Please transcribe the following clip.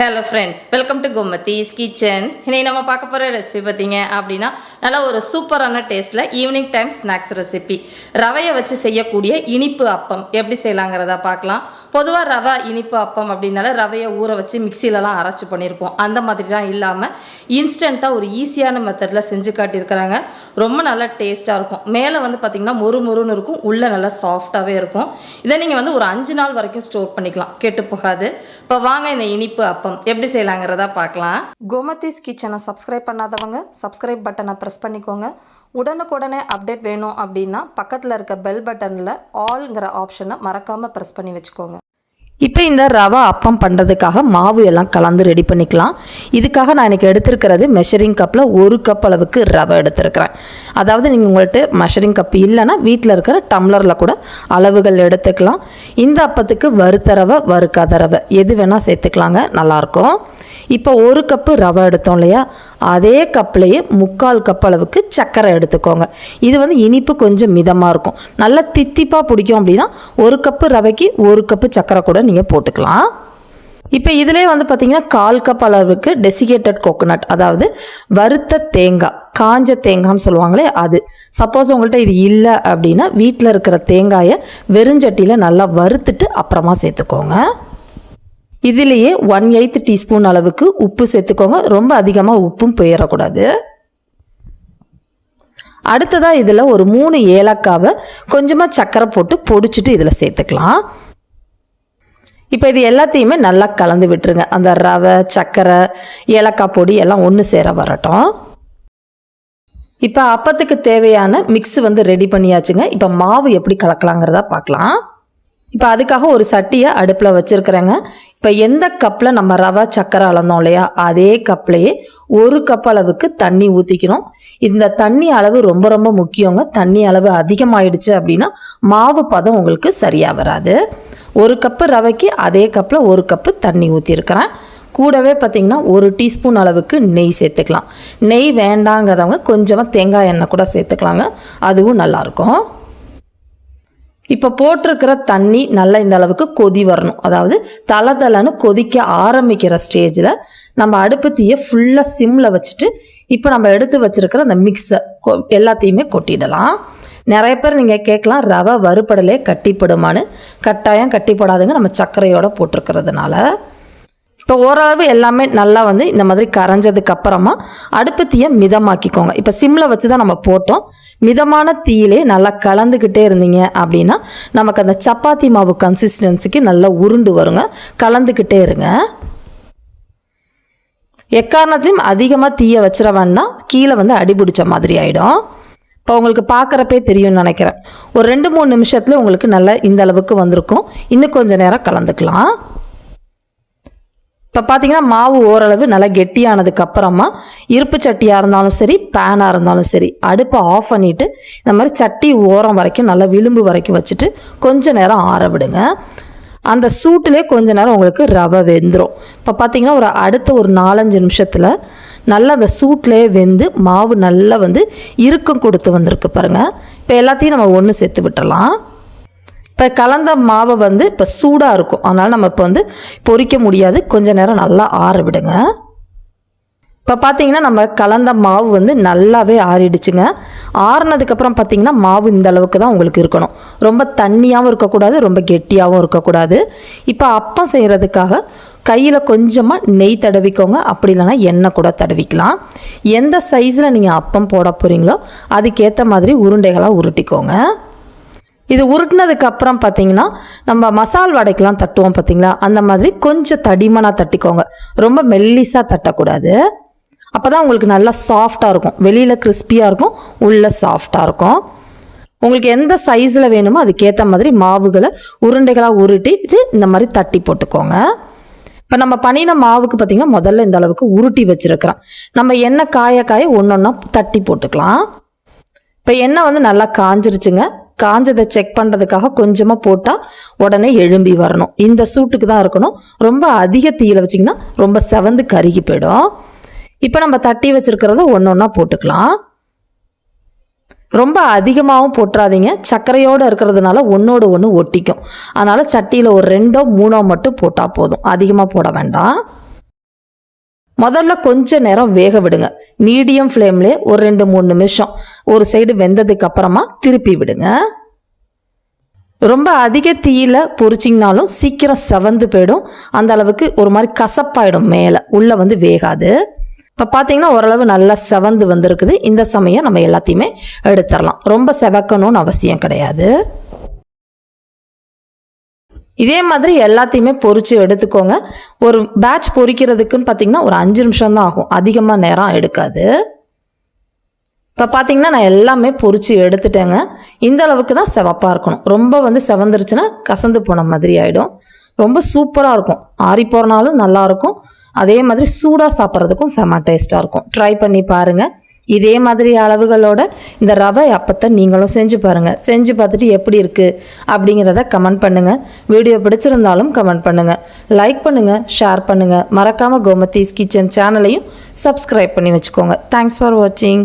Hello friends welcome to Gomathi's kitchen இன்னைக்கு நம்ம பார்க்க போகிற ரெசிபி பார்த்தீங்க அப்படின்னா நல்லா ஒரு சூப்பரான டேஸ்ட்டில் ஈவினிங் டைம் ஸ்நாக்ஸ் ரெசிபி ரவையை வச்சு செய்யக்கூடிய இனிப்பு அப்பம் எப்படி செய்யலாங்கிறத பார்க்கலாம். பொதுவாக ரவை இனிப்பு அப்பம் அப்படின்னால ரவையை ஊற வச்சு மிக்சிலலாம் அரைச்சி பண்ணியிருப்போம் அந்த மாதிரிலாம் இல்லாமல் இன்ஸ்டண்ட்டாக ஒரு ஈஸியான மெத்தடில் செஞ்சு காட்டியிருக்கிறாங்க. ரொம்ப நல்லா டேஸ்ட்டாக இருக்கும். மேலே வந்து பார்த்திங்கன்னா மொறு மொறுன்னு இருக்கும். உள்ளே நல்லா சாஃப்டாகவே இருக்கும். இதை நீங்கள் வந்து ஒரு அஞ்சு நாள் வரைக்கும் ஸ்டோர் பண்ணிக்கலாம். கெட்டு போகாது. இப்போ வாங்க இந்த இனிப்பு அப்பம் எப்படி செய்யலாங்கிறதா பார்க்கலாம் கோமதிஸ் கிச்சனை சப்ஸ்கிரைப் பண்ணாதவங்க சப்ஸ்கிரைப் பட்டனை ப்ரெஸ் பண்ணிக்கோங்க. உடனுக்குடனே அப்டேட் வேணும் அப்படின்னா பக்கத்தில் இருக்க பெல் பட்டனில் ஆல்ங்கிற ஆப்ஷனை மறக்காமல் ப்ரெஸ் பண்ணி வச்சுக்கோங்க. இப்போ இந்த ரவை அப்பம் பண்ணுறதுக்காக மாவு எல்லாம் கலந்து ரெடி பண்ணிக்கலாம். இதுக்காக நான் இன்றைக்கி எடுத்திருக்கிறது மெஷரிங் கப்பில் ஒரு கப் அளவுக்கு ரவை எடுத்திருக்கிறேன். அதாவது நீங்கள் உங்கள்கிட்ட மெஷரிங் கப் இல்லைன்னா வீட்டில் இருக்கிற டம்ளரில் கூட அளவுகள் எடுத்துக்கலாம். இந்த அப்பத்துக்கு வறுத்த ரவை வறுக்காத ரவை எது வேணால் சேர்த்துக்கலாங்க நல்லாயிருக்கும். இப்போ ஒரு கப்பு ரவை எடுத்தோம் இல்லையா? அதே கப்லேயே முக்கால் கப் அளவுக்கு சர்க்கரை எடுத்துக்கோங்க. இது வந்து இனிப்பு கொஞ்சம் மிதமாக இருக்கும். நல்லா தித்திப்பாக பிடிக்கும் அப்படின்னா ஒரு கப்பு ரவைக்கு ஒரு கப்பு சர்க்கரை கூட நீங்கள் போட்டுக்கலாம். இப்போ இதிலே வந்து பார்த்தீங்கன்னா கால் கப் அளவுக்கு டெசிகேட்டட் கோகோனட் அதாவது வறுத்த தேங்காய் காஞ்ச தேங்காய்னு சொல்லுவாங்களே அது. சப்போஸ் உங்கள்கிட்ட இது இல்லை அப்படின்னா வீட்டில் இருக்கிற தேங்காயை வெறுஞ்சட்டியில் நல்லா வறுத்துட்டு அப்புறமா சேர்த்துக்கோங்க. இதுலேயே ஒன் எயித் டீஸ்பூன் அளவுக்கு உப்பு சேர்த்துக்கோங்க. ரொம்ப அதிகமாக உப்பும் போயிடக்கூடாது அடுத்ததாக இதில் ஒரு மூணு ஏலக்காவை கொஞ்சமாக சக்கரை போட்டு பொடிச்சிட்டு இதில் சேர்த்துக்கலாம். இப்போ இது எல்லாத்தையுமே நல்லா கலந்து விட்டுருங்க. அந்த ரவை சர்க்கரை ஏலக்காய் பொடி எல்லாம் ஒன்று சேர வரட்டும். இப்போ அப்பத்துக்கு தேவையான மிக்ஸ் வந்து ரெடி பண்ணியாச்சுங்க. இப்போ மாவு எப்படி கலக்கலாங்கிறதா பார்க்கலாம் இப்போ அதுக்காக ஒரு சட்டியை அடுப்பில் வச்சுருக்குறேங்க. இப்போ எந்த கப்பில் நம்ம ரவை சக்கரை அளந்தோம் இல்லையா? அதே கப்லேயே ஒரு கப் அளவுக்கு தண்ணி ஊற்றிக்கணும் இந்த தண்ணி அளவு ரொம்ப ரொம்ப முக்கியங்க. தண்ணி அளவு அதிகமாயிடுச்சு அப்படின்னா மாவு பதம் உங்களுக்கு சரியாக வராது. ஒரு கப்பு ரவைக்கு அதே கப்பில் ஒரு கப்பு தண்ணி ஊற்றிருக்கிறேன் கூடவே பார்த்திங்கன்னா ஒரு டீஸ்பூன் அளவுக்கு நெய் சேர்த்துக்கலாம். நெய் வேண்டாங்கிறவங்க கொஞ்சமாக தேங்காய் எண்ணெய் கூட சேர்த்துக்கலாங்க. அதுவும் நல்லாயிருக்கும். இப்போ போட்டிருக்கிற தண்ணி நல்லா இந்த அளவுக்கு கொதி வரணும். அதாவது தலை தலைன்னு கொதிக்க ஆரம்பிக்கிற ஸ்டேஜில் நம்ம அடுப்பு தீயை ஃபுல்லாக சிம்மில் வச்சுட்டு இப்போ நம்ம எடுத்து வச்சுருக்கிற அந்த மிக்ஸை எல்லாத்தையுமே கொட்டிடலாம். நிறைய பேர் நீங்கள் கேட்கலாம் ரவை வறுபடலே கட்டிப்படுமான்னு. கட்டாயம் கட்டிப்படாதுங்க நம்ம சர்க்கரையோடு போட்டிருக்கிறதுனால. இப்போ ஓரளவு எல்லாமே நல்லா வந்து இந்த மாதிரி கரைஞ்சதுக்கு அப்புறமா அடுப்பு தீயை மிதமாக்கிக்கோங்க. இப்போ சிம்மில் வச்சு தான் நம்ம போட்டோம். மிதமான தீயிலே நல்லா கலந்துக்கிட்டே இருந்தீங்க அப்படின்னா நமக்கு அந்த சப்பாத்தி மாவு கன்சிஸ்டன்சிக்கு நல்லா உருண்டு வருங்க. கலந்துக்கிட்டே இருங்க. எக்காரணத்துலையும் அதிகமாக தீயை வச்சிட வேண்டாம். கீழே வந்து அடிபிடிச்ச மாதிரி ஆகிடும் இப்போ உங்களுக்கு பார்க்குறப்பே தெரியும்னு நினைக்கிறேன். ஒரு ரெண்டு மூணு நிமிஷத்தில் உங்களுக்கு நல்லா இந்த அளவுக்கு வந்திருக்கும். இன்னும் கொஞ்சம் நேரம் கலந்துக்கலாம். இப்போ பார்த்தீங்கன்னா மாவு ஓரளவு நல்லா கெட்டியானதுக்கு அப்புறமா இருப்பு சட்டியாக இருந்தாலும் சரி பேனாக இருந்தாலும் சரி அடுப்பை ஆஃப் பண்ணிவிட்டு இந்த மாதிரி சட்டி ஓரம் வரைக்கும் நல்லா விளிம்பு வரைக்கும் வச்சுட்டு கொஞ்சம் நேரம் ஆற விடுங்க. அந்த சூட்டிலே கொஞ்ச நேரம் உங்களுக்கு ரவை வெந்துடும் இப்போ பார்த்தீங்கன்னா ஒரு அடுத்த ஒரு நாலஞ்சு நிமிஷத்தில் நல்லா அந்த சூட்லேயே வெந்து மாவு நல்லா வந்து இறுக்கம் கொடுத்து வந்திருக்கு பாருங்கள் இப்போ எல்லாத்தையும் நம்ம ஒன்று சேர்த்து விட்டுடலாம் இப்போ கலந்த மாவை வந்து இப்போ சூடாக இருக்கும். அதனால் நம்ம இப்போ வந்து பொரிக்க முடியாது. கொஞ்ச நேரம் நல்லா ஆற விடுங்க. இப்போ பார்த்தீங்கன்னா நம்ம கலந்த மாவு வந்து நல்லாவே ஆறிடுச்சுங்க. ஆறினதுக்கப்புறம் பார்த்தீங்கன்னா மாவு இந்த அளவுக்கு தான் உங்களுக்கு இருக்கணும். ரொம்ப தண்ணியாகவும் இருக்கக்கூடாது ரொம்ப கெட்டியாகவும் இருக்கக்கூடாது. இப்போ அப்பம் செய்கிறதுக்காக கையில் கொஞ்சமாக நெய் தடவிக்கோங்க. அப்படி இல்லைன்னா எண்ணெய் கூட தடவிக்கலாம். எந்த சைஸில் நீங்கள் அப்பம் போட போகிறீங்களோ அதுக்கேற்ற மாதிரி உருண்டைகளாக உருட்டிக்கோங்க. இது உருட்டினதுக்கு அப்புறம் பார்த்தீங்கன்னா நம்ம மசால் வடைக்கெலாம் தட்டுவோம் பார்த்தீங்களா அந்த மாதிரி கொஞ்சம் தடிமனாக தட்டிக்கோங்க. ரொம்ப மெல்லிஸாக தட்டக்கூடாது. அப்போ தான் உங்களுக்கு நல்லா சாஃப்டாக இருக்கும். வெளியில் கிறிஸ்பியாக இருக்கும் உள்ளே சாஃப்டாக இருக்கும். உங்களுக்கு எந்த சைஸில் வேணுமோ அதுக்கேற்ற மாதிரி மாவுகளை உருண்டைகளாக உருட்டி இது இந்த மாதிரி தட்டி போட்டுக்கோங்க. இப்போ நம்ம பண்ணின மாவுக்கு பார்த்திங்கன்னா முதல்ல இந்த அளவுக்கு உருட்டி வச்சுருக்கிறோம். நம்ம எண்ணெய் காய காய ஒன்று ஒன்றா தட்டி போட்டுக்கலாம். இப்போ எண்ணெய் வந்து நல்லா காஞ்சிருச்சுங்க. காஞ்சதை செக் பண்ணுறதுக்காக கொஞ்சமாக போட்டால் உடனே எழும்பி வரணும். இந்த சூட்டுக்கு தான் இருக்கணும். ரொம்ப அதிக தீயில் வச்சிங்கன்னா ரொம்ப செவந்து கருகி போயிடும். இப்போ நம்ம தட்டி வச்சுருக்கிறத ஒன்று ஒன்றா போட்டுக்கலாம். ரொம்ப அதிகமாகவும் போட்டுறாதீங்க. சர்க்கரையோடு இருக்கிறதுனால ஒன்றோடு ஒன்று ஒட்டிக்கும். அதனால் சட்டியில் ஒரு ரெண்டோ மூணோ மட்டும் போட்டால் போதும். அதிகமாக போட வேண்டாம். முதல்ல கொஞ்ச நேரம் வேக விடுங்க. மீடியம் ஃப்ளேம்லேயே ஒரு ரெண்டு மூணு நிமிஷம். ஒரு சைடு வெந்ததுக்கு அப்புறமா திருப்பி விடுங்க. ரொம்ப அதிக தீயில் பொறிச்சிங்கனாலும் சீக்கிரம் செவந்து போயிடும். அந்த அளவுக்கு ஒரு மாதிரி கசப்பாயிடும் மேலே. உள்ளே வந்து வேகாது. இப்போ பார்த்தீங்கன்னா ஓரளவு நல்லா செவந்து வந்திருக்குது. இந்த சமயம் நம்ம எல்லாத்தையுமே எடுத்துடலாம் ரொம்ப செவக்கணும்னு அவசியம் கிடையாது. இதே மாதிரி எல்லாத்தையுமே பொறிச்சு எடுத்துக்கோங்க. ஒரு பேட்ச் பொறிக்கிறதுக்குன்னு பார்த்தீங்கன்னா ஒரு அஞ்சு நிமிஷம் தான் ஆகும். அதிகமாக நேரம் எடுக்காது. இப்போ பார்த்தீங்கன்னா நான் எல்லாமே பொறிச்சு எடுத்துட்டேங்க. இந்த அளவுக்கு தான் செவப்பாக இருக்கணும். ரொம்ப வந்து செவந்துருச்சுன்னா கசந்து போன மாதிரி ஆகிடும் ரொம்ப சூப்பராக இருக்கும். ஆறி போகிறனாலும் நல்லாயிருக்கும் அதே மாதிரி சூடாக சாப்பிட்றதுக்கும் செம்ம டேஸ்ட்டாக இருக்கும். ட்ரை பண்ணி பாருங்கள் இதே மாதிரி அளவுகளோட இந்த ரவை அப்பத்தை நீங்களும் செஞ்சு பாருங்கள் செஞ்சு பார்த்துட்டு எப்படி இருக்குது அப்படிங்கிறத கமெண்ட் பண்ணுங்கள் வீடியோ பிடிச்சிருந்தாலும் கமெண்ட் பண்ணுங்கள் லைக் பண்ணுங்கள் ஷேர் பண்ணுங்கள் மறக்காமல் கோமதீஸ் கிச்சன் சேனலையும் சப்ஸ்கிரைப் பண்ணி வச்சுக்கோங்க. தேங்க்ஸ் ஃபார் வாட்சிங்